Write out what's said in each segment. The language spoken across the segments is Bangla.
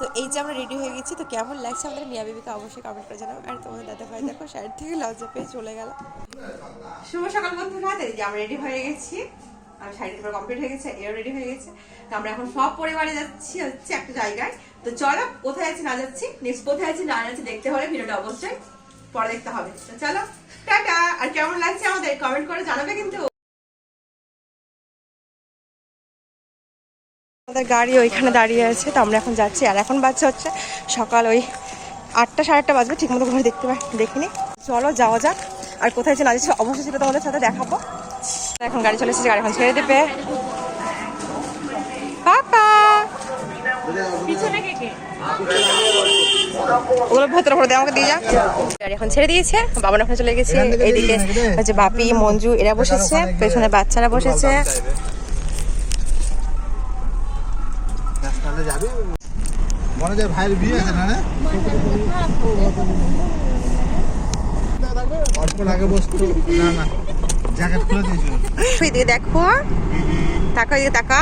তো এই যে আমরা রেডি হয়ে গেছি, তো কেমন লাগছে আমাদের মিয়া বিবিকে অবশ্যই কমেন্ট করে জানাব আর তোমাদের দাদা ভাই দেখো সাইড থেকে লজ্জা পেয়ে চলে গেল। শুভ সকাল বন্ধুরা দেখি আমরা রেডি হয়ে গেছি। আমি শাড়িটা পুরো কমপ্লিট হয়ে গেছে, এও রেডি হয়ে গেছে। তো আমরা এখন সব পরিবারে যাচ্ছি, হচ্ছে একটা জায়গায়। তো চলো, কোথায় আছি না যাচ্ছি নেক্সট কোথায় আছি না যাচ্ছি দেখতে হলে ভিডিওটা অবশ্যই পরে দেখতে হবে। তো চলো, টাটা! আর কেমন লাগছে আমাদের? কমেন্ট করে জানাবে কিন্তু। আমাদের গাড়ি ওইখানে দাঁড়িয়ে আছে তো আমরা এখন যাচ্ছি। আর এখন বাচ্চা হচ্ছে সকাল ওই আটটা সাড়ে আটটা বাজবে ঠিক মতো ঘরে দেখতে পাই দেখিনি। চলো যাওয়া যাক। আর কোথায় যে না যাচ্ছে অবশ্যই সেটা তোমাদের সাথে দেখাবো। এখন গাড়ি চলে এসেছে গাড়ি এখন ছেড়ে দেবে। পাপা! ওগুলো ভেতরে করে দিয়ে আমাকে দিয়ে যা। গাড়ি এখন ছেড়ে দিয়েছে ওখানে চলে গেছে। হচ্ছে বাপি মঞ্জু এরা বসেছে পেছনে বাচ্চারা বসেছে। রাস্তাটা যাবি? মনে যায় ভাইয়ের বিয়ে আছে না অল্প আগে বসতো। না না জ্যাকেট খুলে দিয়েছিল দেখো তাকা এদিকে তাকা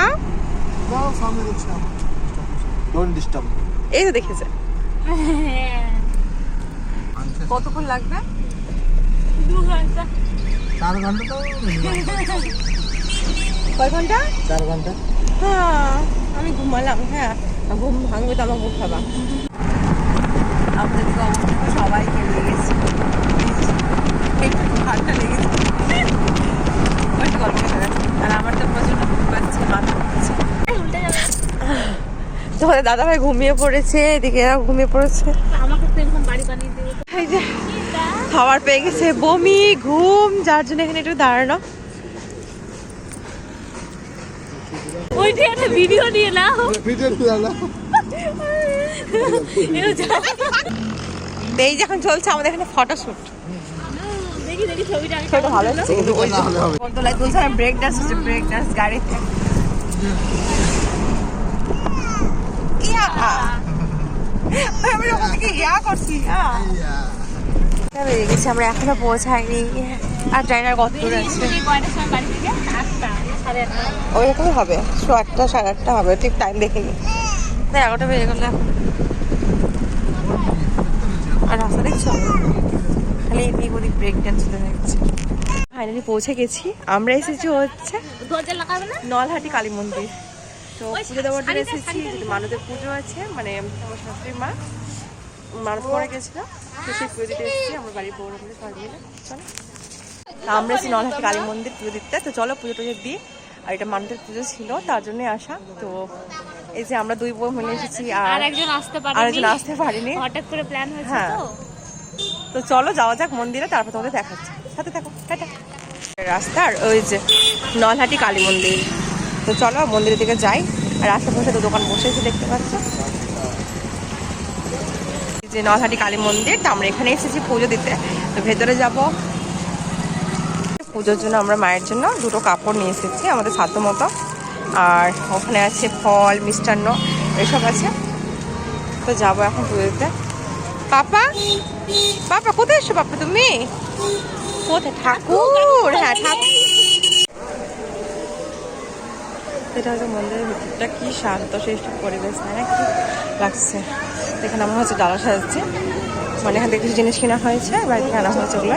যাও সামনে দেখছি ডোন্ট ডিস্টার্ব এই তো দেখেছে। কতক্ষণ লাগবে? চার ঘণ্টা তো কয় ঘণ্টা? চার ঘণ্টা। হ্যাঁ। আমি ঘুমালাম হ্যাঁ। ঘুম ভাঙবে তো আমার ঘুম খাবা আমাদের তো অবস্থা সবাইকে একটু লেগেছে করে আর আমার তো প্রচণ্ড পাচ্ছে মাথা তোমাদের দাদা ভাই ঘুমিয়ে পড়েছে এদিকে এরা ঘুমিয়ে পড়েছে। আমাকে তো এরকম বানিয়ে দেবে। এই যে খাবার পেয়ে গেছে বমি ঘুম যার জন্য এখানে একটু দাঁড়ানো। ওইটা একটা ভিডিও নিয়ে নাও। ভিডিও এই যখন চলছে আমাদের এখানে ফটোশুট দেখি দেখি ছবিটা ছবিটা ভালো হচ্ছে। কিন্তু ওই না হলে হবে। বলতলায় দুলছে ব্রেক ডান্স হচ্ছে ব্রেক ডান্স গাড়িতে। ইয়া। আমি ওখান ইয়া করছি ইয়া। বেরিয়ে গেছি আমরা এখনও পৌঁছাইনি। আর ট্রেনার কত দূর আছে। কয়টার সময় বাড়ি থেকে? আটটা। ওইরকমই হবে শো আটটা সাড়ে আটটা হবে ঠিক টাইম দেখিনি না। এগারোটা বেজে গেল। আর রাস্তা দেখছ? খালি এদিক ওদিক ব্রেক ডান্স হতে থাকছে ফাইনালি পৌঁছে গেছি। আমরা এসেছি হচ্ছে দরজা লাগাবে না? নলহাটি কালী মন্দির। তো পুজো দেওয়ার জন্য এসেছি মানদের পুজো আছে মানে আমার শাশুড়ি মা মানত করে গেছিল। তো সেই পুজো দিতে এসেছি আমার বাড়ির বউরা মিলে সবাই মিলে। চলো। তা আমরা এসেছি নলহাটি কালী মন্দির পুজো দিতে। তো চলো পুজো টুজো দিই আর এটা মানদের পুজো ছিল তার জন্য আসা। তো এই যে আমরা দুই বউ মিলে এসেছি আর আর একজন আসতে পারে আরেকজন আসতে পারিনি। হঠাৎ করে প্ল্যান হয়েছে হ্যাঁ। তো? তো চলো যাওয়া যাক মন্দিরে তারপর তোমাদের দেখাচ্ছি। সাথে থাকো টাটা। রাস্তার ওই যে নলহাটি কালী মন্দির। তো চলো মন্দিরের দিকে যাই। আর আশেপাশে তো দোকান বসেছে দেখতে পাচ্ছ। এই যে নলহাটি কালী মন্দির তো আমরা এখানে এসেছি পুজো দিতে। তো ভেতরে যাব। পুজোর জন্য আমরা মায়ের জন্য দুটো কাপড় নিয়ে এসেছি আমাদের সাধ্য মতো। আর ওখানে আছে ফল মিষ্টান্ন এসব আছে। তো যাব এখন পুজো দিতে পাপা? পাপা কোথায় এসছো পাপা তুমি? কোথায়? ঠাকুর! হ্যাঁ ঠাকুর। এটা হচ্ছে মন্দিরের ভিতরটা কি শান্ত শ্রেষ্ঠ পরিবেশ তাই না কি লাগছে। এখানে আমার হচ্ছে ডালা সাজাচ্ছে। মানে এখান থেকে কিছু জিনিস কেনা হয়েছে বাড়ি থেকে আনা হয়েছে ওগুলো।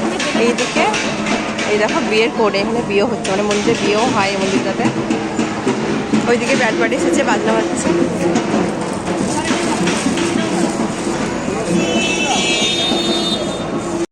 এইদিকে, এই দেখো বিয়ের কোড এখানে বিয়ে হচ্ছে মানে মন্দিরে বিয়েও হয় এই মন্দিরটাতে। ওইদিকে ব্যাট বাড়ি এসেছে, বাজনা বাজছে।